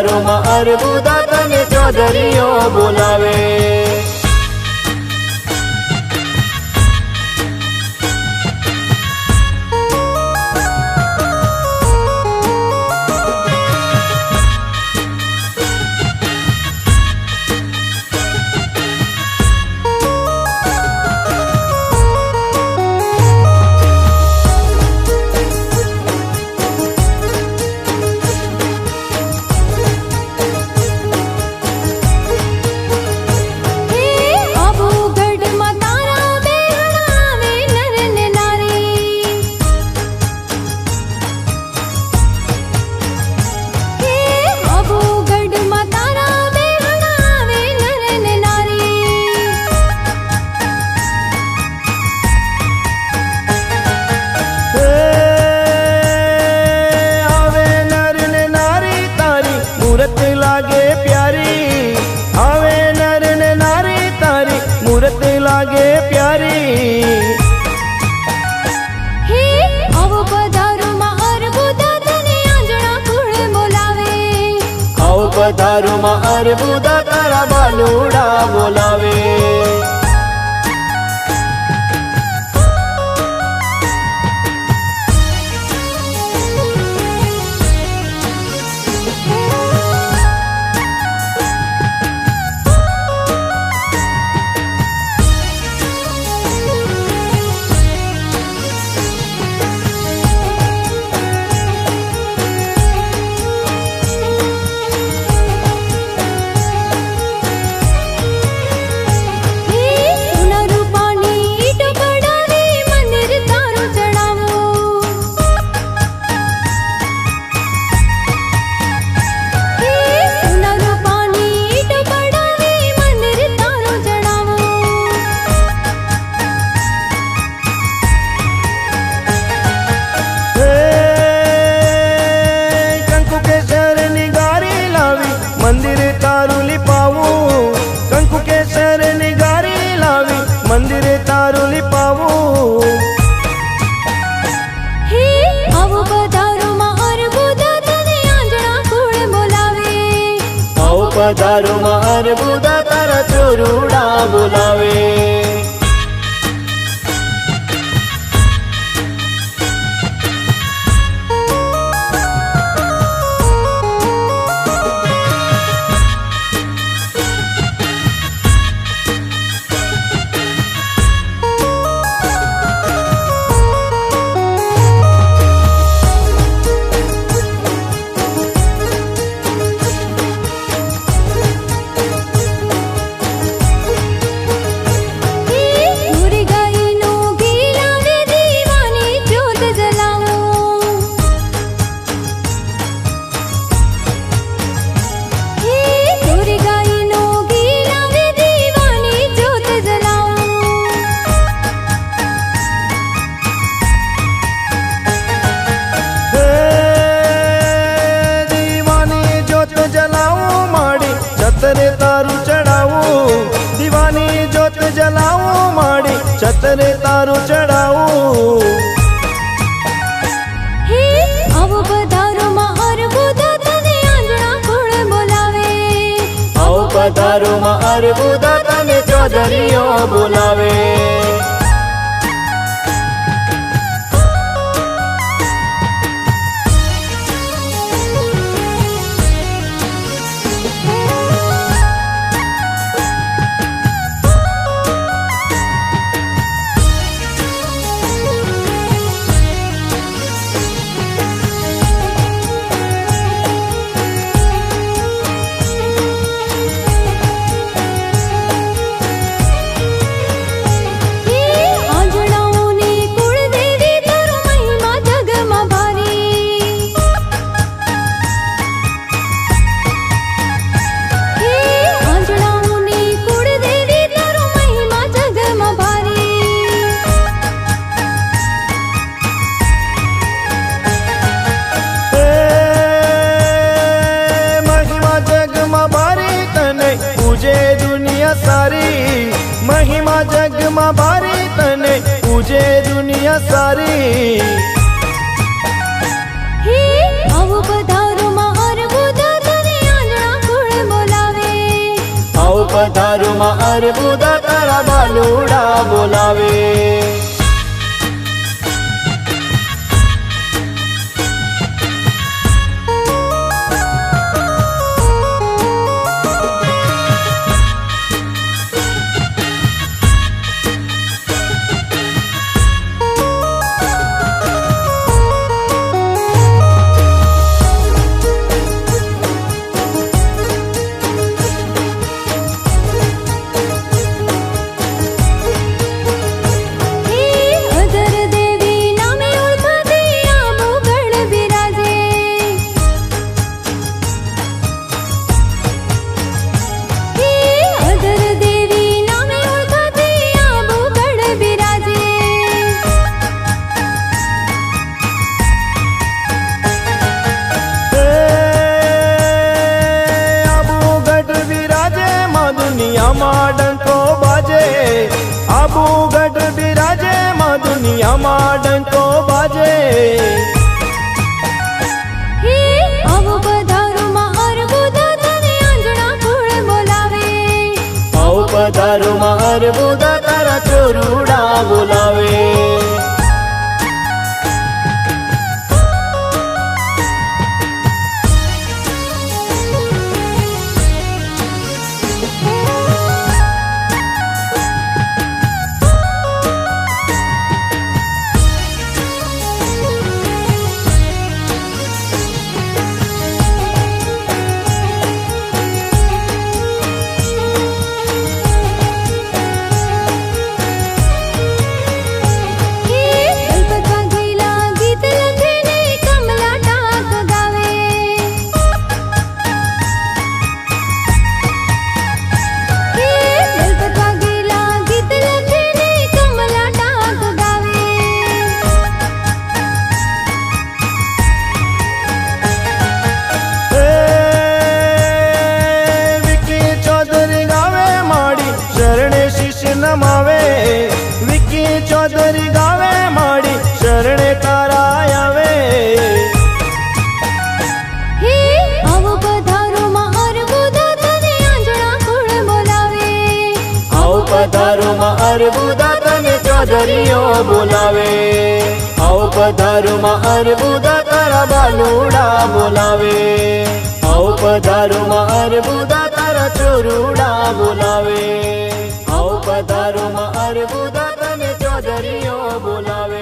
વિસ્તારોમાં અર્બુદા તને ચૌધરીઓ બોલાવે. તારી પધારુમાં અરબુદા તારા બાલુડા બોલાવે. પધારું માર બુદા તારા ચોરુડા બોલાવે રે તારો ચડાવું. હે આવો પધારો માં અરબુદા તને આંજણા બોલાવે. દુનિયા સારી મહિમા જગમાં ભારી તને પૂજે દુનિયા સારી. પધારુમાં અરબુદા તારા બાલુડા બોલાવે. દુનિયામાં ડંકો બાજે. પધારો માર બોદા તારા ચોરુડા બોલાવે. અરબુદા તને ચૌધરીઓ બોલાવે. આવ પધારુમાં અરબુદા તારા બાલુડા બોલાવે. આવ પધારુમાં અરબુદા તારા ચોરુડા બોલાવે. આવ પધારુમાં અરબુદા તને ચૌધરીઓ બોલાવે.